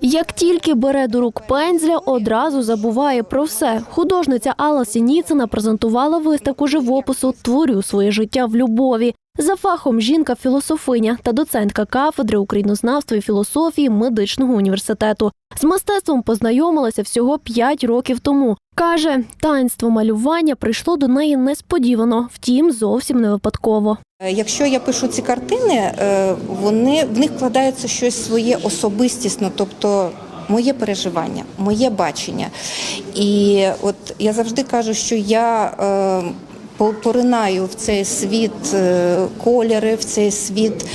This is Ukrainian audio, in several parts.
Як тільки бере до рук пензля, одразу забуває про все. Художниця Алла Сініцина презентувала виставку живопису Творю своє життя в любові. За фахом жінка філософиня та доцентка кафедри українознавства і філософії медичного університету. З мистецтвом познайомилася всього 5 років тому. Каже, таїнство малювання прийшло до неї несподівано, втім, зовсім не випадково. Е, Якщо я пишу ці картини, е, вони в них вкладається щось своє особистісне, тобто моє переживання, моє бачення. І от я завжди кажу, що я е, поринаю в цей світ е, кольори, в цей світ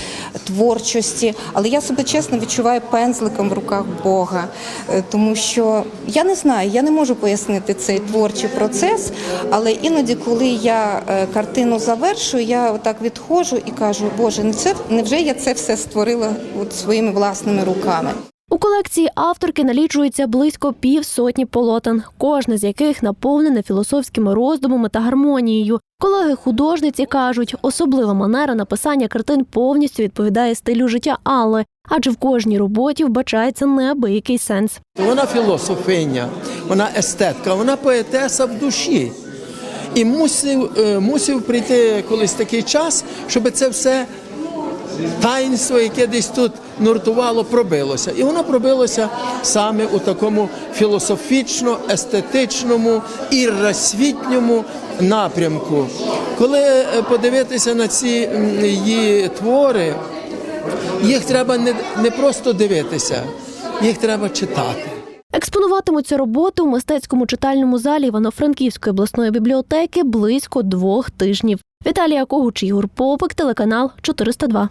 творчості, але я себе чесно відчуваю пензликом в руках Бога, Е, тому що я не знаю, я не можу пояснити цей творчий процес, але іноді, коли я е, картину завершую, я отак відходжу і кажу, Боже, не це невже я це все створила от своїми власними руками? У колекції авторки налічується близько півсотні полотен, кожне з яких наповнене філософськими роздумами та гармонією. Колеги художниці кажуть, особлива манера написання картин повністю відповідає стилю життя Алли, адже в кожній роботі вбачається неабиякий сенс. Вона філософиня, вона естетка, вона поетеса в душі. І мусив, е, мусив прийти колись такий час, щоб це все таїнство, яке десь тут нуртувало, пробилося. І воно пробилося саме у такому філософічно-естетичному і розсвітньому напрямку. Коли е, подивитися на ці її твори, їх треба не, не просто дивитися, їх треба читати. Експонуватимуться роботи у мистецькому читальному залі Івано-Франківської обласної бібліотеки близько двох тижнів. Віталія Когуч, Ігор Попик, телеканал 402.